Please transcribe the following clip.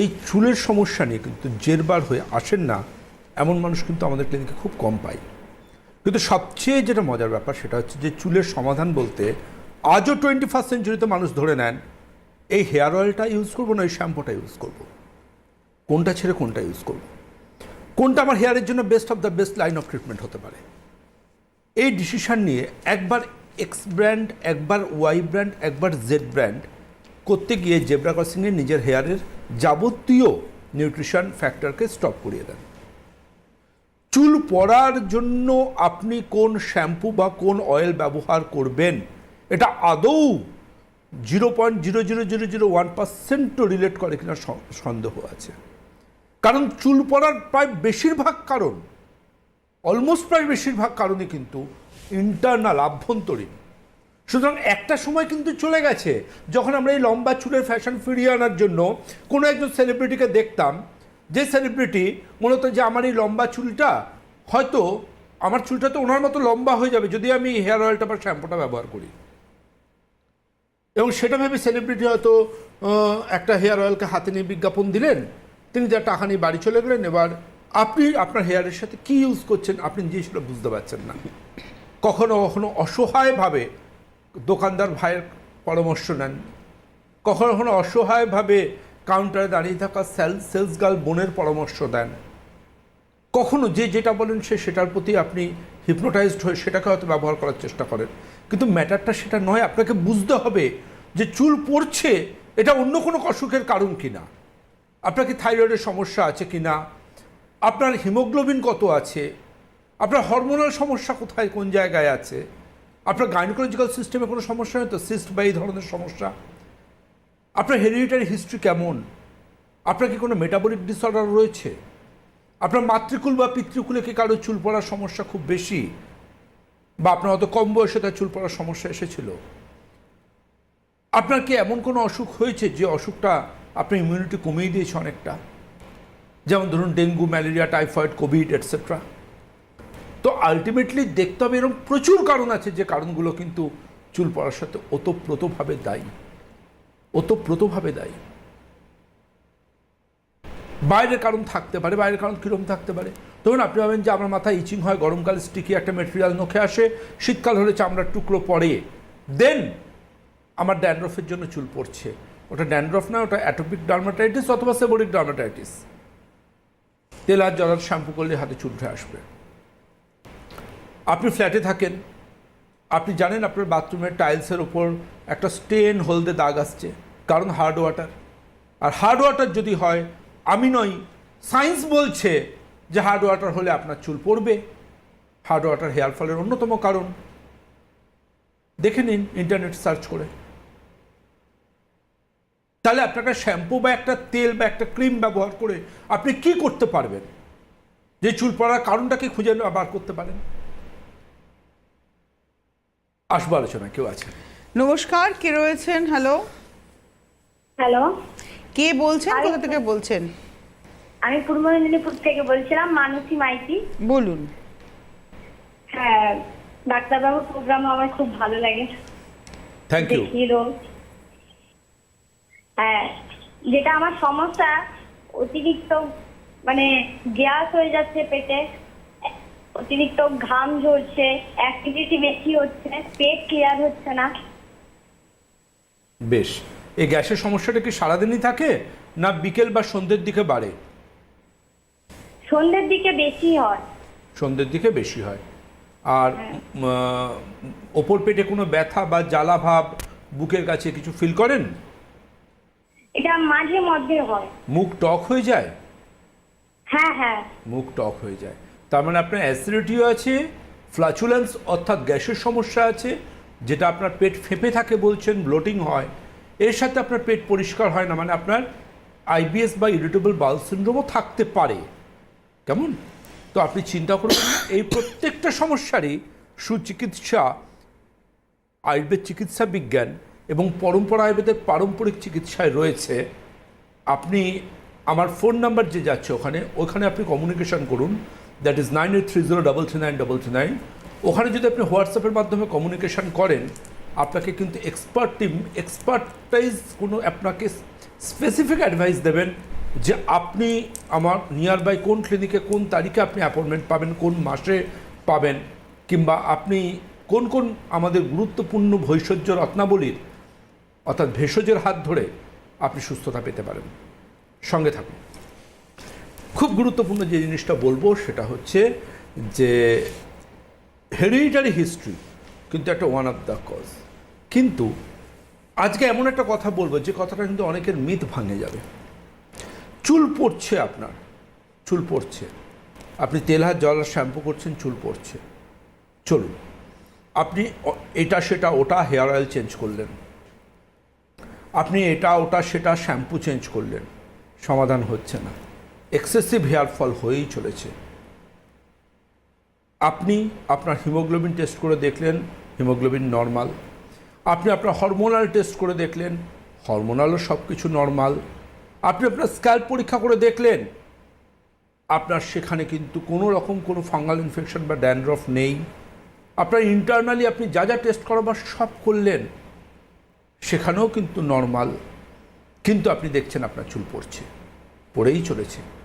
এই চুলের সমস্যা নিয়ে কিন্তু জেরবার হয়ে আসেন না, এমন মানুষ কিন্তু আমাদের ক্লিনিকে খুব কম পাই। কিন্তু সবচেয়ে যেটা মজার ব্যাপার সেটা হচ্ছে যে চুলের সমাধান বলতে আজও টোয়েন্টি ফার্স্ট সেঞ্চুরিতে মানুষ ধরে নেন, এই হেয়ার অয়েলটা ইউজ করব না, এই শ্যাম্পুটা ইউজ করব? কোনটা ছেড়ে কোনটা ইউজ করব। কোনটা আমার হেয়ারের জন্য best of the best line of treatment হতে পারে? এই ডিসিশান নিয়ে একবার এক্স ব্র্যান্ড একবার ওয়াই ব্র্যান্ড একবার জেড ব্র্যান্ড করতে গিয়ে জেব্রা ক্রসিংয়ে নিজের হেয়ারের যাবতীয় নিউট্রিশন ফ্যাক্টরকে স্টপ করিয়ে দেন। চুল পড়ার জন্য আপনি কোন শ্যাম্পু বা কোন অয়েল ব্যবহার করবেন, এটা আদৌ zero point zero zero zero zero one পার্সেন্টও রিলেট করে কিনা সন্দেহ আছে। কারণ চুল পড়ার প্রায় বেশিরভাগ কারণ, অলমোস্ট প্রায় বেশিরভাগ কারণই কিন্তু ইন্টারনাল আভ্যন্তরীণ। সুতরাং একটা সময় কিন্তু চলে গেছে, যখন আমরা এই লম্বা চুলের ফ্যাশন ফিরিয়ে আনার জন্য কোনো একজন সেলিব্রিটিকে দেখতাম, যে সেলিব্রিটি মূলত যে আমার এই লম্বা চুলটা, হয়তো আমার চুলটা তো ওনার মতো লম্বা হয়ে যাবে যদি আমি হেয়ার অয়েলটা বা শ্যাম্পুটা ব্যবহার করি। এবং সেটা ভেবে সেলিব্রিটি হয়তো একটা হেয়ার অয়েলকে হাতে নিয়ে বিজ্ঞাপন দিলেন, তিনি যা টাকা নিয়ে বাড়ি চলে গেলেন, এবার আপনি আপনার হেয়ারের সাথে কি ইউজ করছেন আপনি নিজেই সেটা বুঝতে পারছেন না। কখনো কখনো অসহায়ভাবে দোকানদার ভাইয়ের পরামর্শ নেন। কখনো কখনো অসহায়ভাবে কাউন্টারে দাঁড়িয়ে থাকা সেল সেলস গার্ল বোনের পরামর্শ দেন। কখনো যে যেটা বলেন সে সেটার প্রতি আপনি হিপনোটাইজড হয়ে সেটাকে হয়তো ব্যবহার করার চেষ্টা করেন। কিন্তু ম্যাটারটা সেটা নয়, আপনাকে বুঝতে হবে যে চুল পড়ছে, এটা অন্য কোনো অসুখের কারণ কিনা। আপনার কি থাইরয়েডের সমস্যা আছে কি না আপনার হিমোগ্লোবিন কত আছে? আপনার হরমোনাল সমস্যা কোথায়, কোন জায়গায় আছে? আপনার গাইনোকোলজিক্যাল সিস্টেমে কোনো সমস্যা নেই তো? সিস্ট বা এই ধরনের সমস্যা? আপনার হেরিডিটারি হিস্ট্রি কেমন? আপনার কি কোনো মেটাবলিক ডিসঅর্ডার রয়েছে? আপনার মাতৃকুল বা পিতৃকুলে কি কারও চুল পড়ার সমস্যা খুব বেশি? বা আপনার অত কম বয়সে তার চুল পড়ার সমস্যা এসেছিল? আপনার কি এমন কোনো অসুখ হয়েছে যে অসুখটা আপনার ইমিউনিটি কমিয়ে দিয়েছে অনেকটা? যেমন ধরুন dengue, malaria, typhoid, Covid etcetera তো আলটিমেটলি দেখতে হবে এরকম প্রচুর কারণ আছে যে কারণগুলো কিন্তু চুল পড়ার সাথে ওতপ্রোতভাবে দায়ী। ওতপ্রোতভাবে দায়ী। বাইরের কারণ থাকতে পারে, বাইরের কারণ কীরকম থাকতে পারে? ধরুন আপনি ভাবেন যে আমার মাথায় ইচিং হয়, গরমকালে স্টিকি একটা মেটেরিয়াল নখে আসে, শীতকাল হলে চামড়ার টুকরো পড়ে দেন আমার ড্যান্ড্রফের জন্য চুল পড়ছে। ওটা ড্যান্ড্রফ না, ওটা অ্যাটোপিক ডার্মাটাইটিস অথবা সেবোরিক ডার্মাটাইটিস তেল আর জলার শ্যাম্পু করলে হাতে চুল উঠে আসবে। আপনি ফ্ল্যাটে থাকেন, আপনি জানেন আপনার বাথরুমের টাইলসের ওপর একটা স্টেন হলদে দাগ আসছে, কারণ হার্ড ওয়াটার। আর হার্ড ওয়াটার যদি হয়, আমি নই, সায়েন্স বলছে যে হার্ড ওয়াটার হলে আপনার চুল পড়বে। হার্ড ওয়াটার হেয়ার ফলের অন্যতম কারণ। দেখে নিন ইন্টারনেট সার্চ করে। তাহলে আপনার একটা শ্যাম্পু বা একটা তেল বা একটা ক্রিম ব্যবহার করে আপনি কি করতে পারবেন? যে চুল পড়ার কারণটাকে খুঁজে বার করতে পারেন। আসব আলোচনা কেউ আছে নমস্কার কে রয়েছেন? হ্যালো হ্যালো কে বলছেন? আমি- কোথা থেকে বলছেন? আমি পূর্ব মেদিনীপুর থেকে বলছিলাম মানসী মাইতি। বলুন। হ্যাঁ ডাক্তারবাবুর প্রোগ্রাম আমার খুব ভালো লাগে। থ্যাংক ইউ হ্যাঁ যেটা আমার সমস্যা অতিরিক্ত মানে গ্যাস হয়ে যাচ্ছে পেটে। অতিরিক্ত ঘাম ঝরছে অ্যাক্টিভিটি বেশি হচ্ছে পেট ক্লিয়ার হচ্ছে না। বেশ এই গ্যাসের সমস্যাটা কি সারাদিনই থাকে না বিকেল বা সন্ধ্যের দিকে বাড়ে? সন্ধ্যের দিকে বেশি হয়। সন্ধ্যের দিকে বেশি হয়। আর আহ, ওপর পেটে কোনো ব্যথা বা জ্বালা ভাব বুকের কাছে কিছু ফিল করেন? এটা মাঝে মধ্যে হয়। মুখ টক হয়ে যায়? হ্যাঁ হ্যাঁ। মুখ টক হয়ে যায়। তার মানে আপনার অ্যাসিডিটিও আছে ফ্লাচুলেন্স অর্থাৎ গ্যাসের সমস্যা আছে, যেটা আপনার পেট ফেঁপে থাকে বলছেন ব্লোটিং হয়, এর সাথে আপনার পেট পরিষ্কার হয় না মানে আপনার আইবিএস বা ইরিটেবল বাউল সিন্ড্রোমও থাকতে পারে। কেমন? তো আপনি চিন্তা করুন, এই প্রত্যেকটা সমস্যারই সুচিকিৎসা, আয়ুর্বেদ চিকিৎসা বিজ্ঞান এবং পরম্পরা আয়ুর্বেদের পারম্পরিক চিকিৎসায় রয়েছে। আপনি আমার ফোন নাম্বার যে যাচ্ছে ওখানে ওখানে আপনি কমিউনিকেশন করুন। That is nine eight three zero double three nine double three nine ওখানে যদি আপনি হোয়াটসঅ্যাপের মাধ্যমে কমিউনিকেশন করেন, আপনাকে কিন্তু এক্সপার্ট টিম এক্সপার্টাইজ কোনো আপনাকে স্পেসিফিক অ্যাডভাইস দেবেন যে আপনি আমার নিয়ার বাই কোন ক্লিনিকে কোন তারিখে আপনি অ্যাপয়েন্টমেন্ট পাবেন, কোন মাসে পাবেন, কিংবা আপনি কোন কোন আমাদের গুরুত্বপূর্ণ ভৈষজ্য রত্নাবলীর, অর্থাৎ ভেষজের হাত ধরে আপনি সুস্থতা পেতে পারেন। সঙ্গে থাকুন। খুব গুরুত্বপূর্ণ যে জিনিসটা বলব সেটা হচ্ছে যে হেরিডিটারি হিস্ট্রি কিন্তু একটা ওয়ান অফ দ্য কজ কিন্তু আজকে এমন একটা কথা বলব, যে কথাটা কিন্তু অনেকের মিথ ভাঙে যাবে। চুল পড়ছে আপনার, চুল পড়ছে। আপনি তেল হাত, জল শ্যাম্পু করছেন, চুল পড়ছে। চলুন, আপনি এটা, সেটা, ওটা হেয়ার অয়েল চেঞ্জ করলেন। আপনি এটা, ওটা, সেটা, শ্যাম্পু চেঞ্জ করলেন। সমাধান হচ্ছে না। এক্সেসিভ হেয়ার ফল হয়েই চলেছে। আপনি আপনার হিমোগ্লোবিন টেস্ট করে দেখলেন, হিমোগ্লোবিন নর্মাল। আপনি আপনার হরমোনাল টেস্ট করে দেখলেন, হরমোনালও সব কিছু নর্মাল। আপনি আপনার স্ক্যাল্প পরীক্ষা করে দেখলেন, আপনার সেখানে কিন্তু কোনো রকম কোনো ফাঙ্গাল ইনফেকশন বা ড্যান্ড্রফ নেই। আপনার ইন্টারনালি আপনি যা যা টেস্ট করাবার সব করলেন, সেখানেও কিন্তু নর্মাল। কিন্তু আপনি দেখছেন আপনার চুল পড়ছে, পড়েই চলেছে।